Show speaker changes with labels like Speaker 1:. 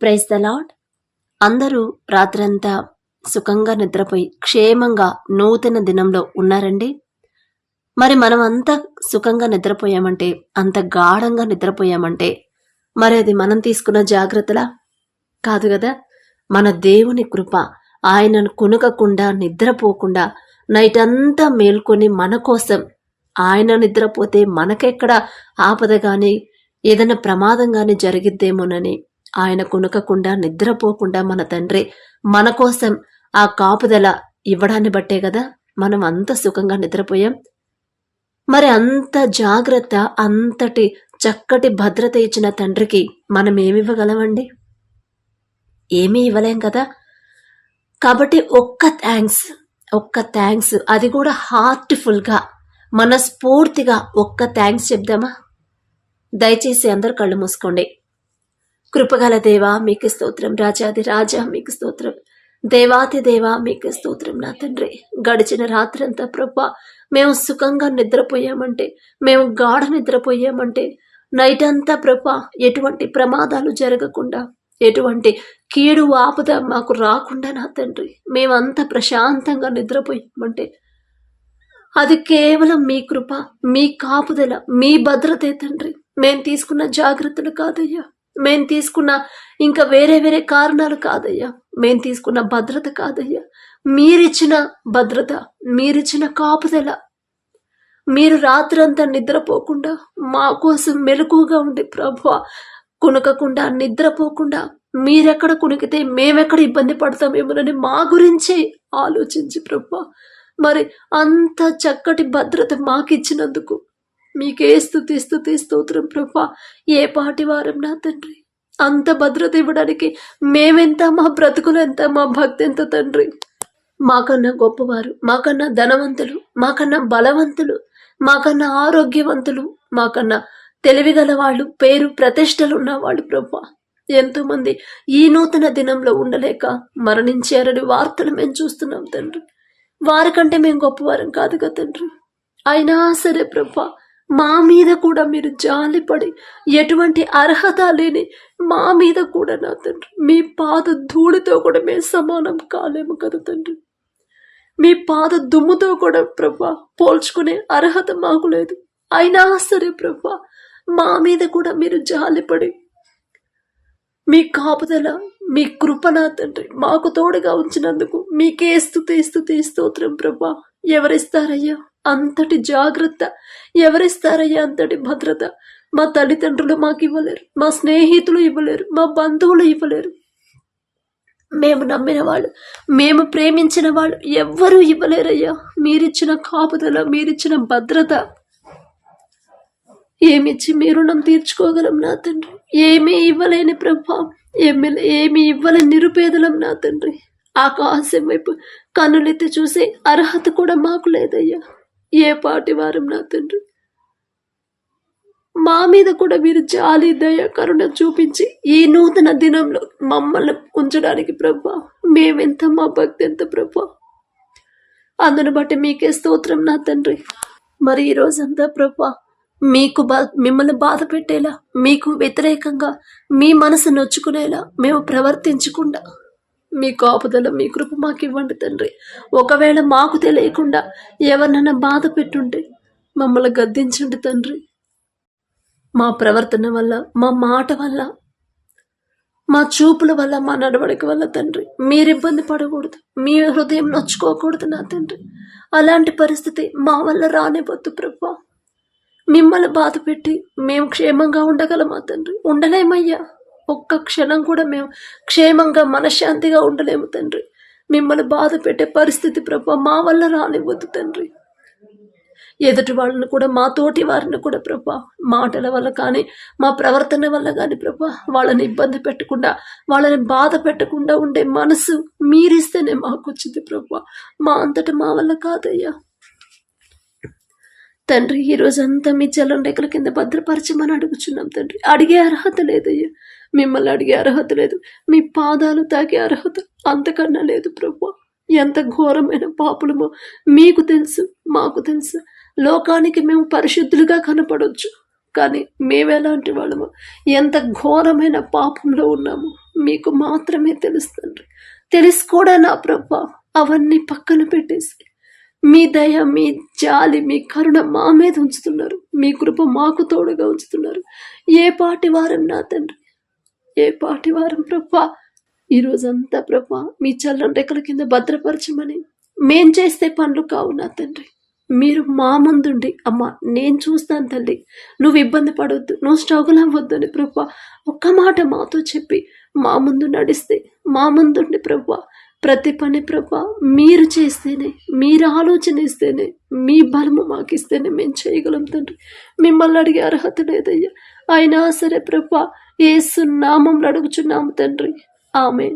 Speaker 1: Praise the lord అందరూ రాత్రంతా సుఖంగా నిద్రపోయి క్షేమంగా నూతన దినంలో ఉన్నారండి. మరి మనం అంత సుఖంగా నిద్రపోయామంటే అంత గాఢంగా నిద్రపోయామంటే మరి అది మనం తీసుకున్న జాగ్రత్తలా? కాదు కదా మన దేవుని కృప ఆయనను కొనుకకుండా నిద్రపోకుండా నైట్ అంతా మేల్కొని మన కోసం ఆయన నిద్రపోతే మనకెక్కడ ఆపద కానీ ఏదైనా ప్రమాదం కానీ జరిగిద్దేమోనని ఆయన కొనుకకుండా నిద్రపోకుండా మన తండ్రి మన కోసం ఆ కాపుదల ఇవ్వడాన్ని బట్టే కదా మనం అంత సుఖంగా నిద్రపోయాం. మరి అంత జాగ్రత్త అంతటి చక్కటి భద్రత ఇచ్చిన తండ్రికి మనం ఏమివ్వగలమండి? ఏమీ ఇవ్వలేం కదా. కాబట్టి ఒక్క థ్యాంక్స్ ఒక్క థ్యాంక్స్ అది కూడా హార్ట్ఫుల్గా మనస్ఫూర్తిగా ఒక్క థ్యాంక్స్ చెప్దామా? దయచేసి అందరు కళ్ళు మూసుకోండి. కృపగల దేవా మీకు స్తోత్రం. రాజాది రాజా మీకు స్తోత్రం. దేవాతి దేవా మీకు స్తోత్రం నా తండ్రి. గడిచిన రాత్రంతా ప్రభా మేము సుఖంగా నిద్రపోయామంటే మేము గాఢ నిద్రపోయామంటే నైట్ అంతా ప్రభా ఎటువంటి ప్రమాదాలు జరగకుండా ఎటువంటి కీడు ఆపద మాకు రాకుండా నా తండ్రి. మేమంతా ప్రశాంతంగా నిద్రపోయామంటే అది కేవలం మీ కృప మీ కాపుదల మీ భద్రతే తండ్రి. మేము తీసుకున్న జాగ్రత్తలు కాదయ్యా. మేము తీసుకున్న ఇంకా వేరే వేరే కారణాలు కాదయ్యా. మేము తీసుకున్న భద్రత కాదయ్యా. మీరిచ్చిన భద్రత మీరిచ్చిన కాపుదల. మీరు రాత్రంతా నిద్రపోకుండా మా కోసం మెలకుగా ఉండి ప్రభు కునకకుండా నిద్రపోకుండా మీరెక్కడ కునికితే మేమెక్కడ ఇబ్బంది పడతామేమోనని మా గురించే ఆలోచించి ప్రభు. మరి అంత చక్కటి భద్రత మాకిచ్చినందుకు మీకే స్థుతి స్థుతి స్తోత్రం ప్రభా. ఏ పాటి వారం నా తండ్రి? అంత భద్రత ఇవ్వడానికి మేమెంత మా బ్రతుకులు ఎంత మా భక్తి ఎంత తండ్రి? మాకన్నా గొప్పవారు మాకన్నా ధనవంతులు మాకన్నా బలవంతులు మాకన్నా ఆరోగ్యవంతులు మాకన్నా తెలివిగల వాళ్ళు పేరు ప్రతిష్టలు ఉన్నవాళ్ళు ప్రభా. ఎంతోమంది ఈ నూతన దినంలో ఉండలేక మరణించారని వార్తలు మేము చూస్తున్నాం తండ్రి. వారికంటే మేము గొప్పవారం కాదు కదా తండ్రి. అయినా సరే ప్రభా మా మీద కూడా మీరు జాలిపడి ఎటువంటి అర్హత లేని మా మీద కూడా నా తండ్రి. మీ పాద ధూళితో కూడా మేము సమానం కాలేము కదా తండ్రి. మీ పాద దుమ్ముతో కూడా ప్రభా పోల్చుకునే అర్హత మాకు లేదు. అయినా సరే ప్రభా మా మీద కూడా మీరు జాలిపడి మీ కాపుదల మీ కృపనా తండ్రి. మాకు తోడుగా ఉంచినందుకు మీకే స్థుతి స్థుతి స్తోత్రం ప్రభా. ఎవరిస్తారయ్యా? అంతటి జాగ్రత్త ఎవరిస్తారయ్యా అంతటి భద్రత? మా తల్లిదండ్రులు మాకు ఇవ్వలేరు మా స్నేహితులు ఇవ్వలేరు మా బంధువులు ఇవ్వలేరు. మేము నమ్మిన వాళ్ళు మేము ప్రేమించిన వాళ్ళు ఎవ్వరూ ఇవ్వలేరయ్యా. మీరిచ్చిన కాపుదల మీరిచ్చిన భద్రత. ఏమిచ్చి మీ రుణం తీర్చుకోగలం నా తండ్రి? ఏమీ ఇవ్వలేని ప్రభావం ఏమి ఏమి ఇవ్వలేని నిరుపేదలం నా తండ్రి. ఆకాశం వైపు కన్నులెత్తి చూసే అర్హత కూడా మాకు లేదయ్యా. ఏ పాటి వారం నా తండ్రి? మా మీద కూడా మీరు జాలి దయ కరుణ చూపించి ఈ నూతన దినంలో మమ్మల్ని ఉంచడానికి ప్రభా మేమెంత మా భక్తి ఎంత ప్రభా. అందును బట్టి మీకే స్తోత్రం నా తండ్రి. మరి ఈ రోజంతా ప్రభా మీకు బా మిమ్మల్ని బాధ పెట్టేలా మీకు వ్యతిరేకంగా మీ మనసు నొచ్చుకునేలా మేము ప్రవర్తించకుండా మీ కాపుదల మీ కృప మాకు ఇవ్వండి తండ్రి. ఒకవేళ మాకు తెలియకుండా ఎవరినైనా బాధ పెట్టుంటే మమ్మల్ని గద్దించండి తండ్రి. మా ప్రవర్తన వల్ల మా మాట వల్ల మా చూపుల వల్ల మా నడవడిక వల్ల తండ్రి మీరు ఇబ్బంది పడకూడదు మీ హృదయం నొచ్చుకోకూడదు నా తండ్రి. అలాంటి పరిస్థితి మా వల్ల రానివ్వద్దు ప్రభు. మిమ్మల్ని బాధ పెట్టి మేము క్షేమంగా ఉండగలమా తండ్రి? ఉండలేమయ్యా. ఒక్క క్షణం కూడా మేము క్షేమంగా మనశ్శాంతిగా ఉండలేము తండ్రి. మిమ్మల్ని బాధ పెట్టే పరిస్థితి ప్రభా మా వల్ల రానివ్వద్దు తండ్రి. ఎదుటి వాళ్ళని కూడా మా తోటి వారిని కూడా ప్రభా మాటల వల్ల కానీ మా ప్రవర్తన వల్ల కానీ ప్రభా వాళ్ళని ఇబ్బంది పెట్టకుండా వాళ్ళని బాధ పెట్టకుండా ఉండే మనసు మీరిస్తేనే మాకు వచ్చింది ప్రభా. మా అంతటా మా వల్ల కాదయ్యా. తండ్రి ఈ అంతా మీ జలం రేఖల కింద భద్రపరచమని అడుగుచున్నాం తండ్రి. అడిగే అర్హత లేదయ్యా. మిమ్మల్ని అడిగే అర్హత లేదు. మీ పాదాలు తాకే అర్హత అంతకన్నా లేదు ప్రభు. ఎంత ఘోరమైన పాపులమో మీకు తెలుసు మాకు తెలుసు. లోకానికి మేము పరిశుద్ధులుగా కనపడవచ్చు కానీ మేము ఎలాంటి వాళ్ళము ఎంత ఘోరమైన పాపంలో ఉన్నాము మీకు మాత్రమే తెలుసు తండ్రి. తెలిసి నా ప్రభా అవన్నీ పక్కన పెట్టేసి. మీ దయ మీ జాలి మీ కరుణ మా మీద ఉంచుతున్నారు. మీ కృప మాకు తోడుగా ఉంచుతున్నారు. ఏ పాటి వారం నా తండ్రి ఏ పాటి వారం ప్రభా? ఈరోజంతా ప్రభా మీ చల్లని రెక్కల కింద భద్రపరచమని మేం చేస్తే పనులు కావు నా తండ్రి. మీరు మా ముందుండి అమ్మా నేను చూస్తాను తల్లి. నువ్వు ఇబ్బంది పడవద్దు నువ్వు స్ట్రగుల్ అవ్వద్దు అని ప్రభా ఒక్క మాట మాతో చెప్పి మా ముందు నడిస్తే మా ముందుండి ప్రభా. ప్రతి పని ప్రభా మీరు చేస్తేనే మీరు ఆలోచన ఇస్తేనే మీ బలము మాకు ఇస్తేనే మేము చేయగలం తండ్రి. మిమ్మల్ని అడిగే అర్హత లేదయ్యా. అయినా సరే ప్రభా ఏసు నామంలో అడుగుచున్నాము తండ్రి. ఆమె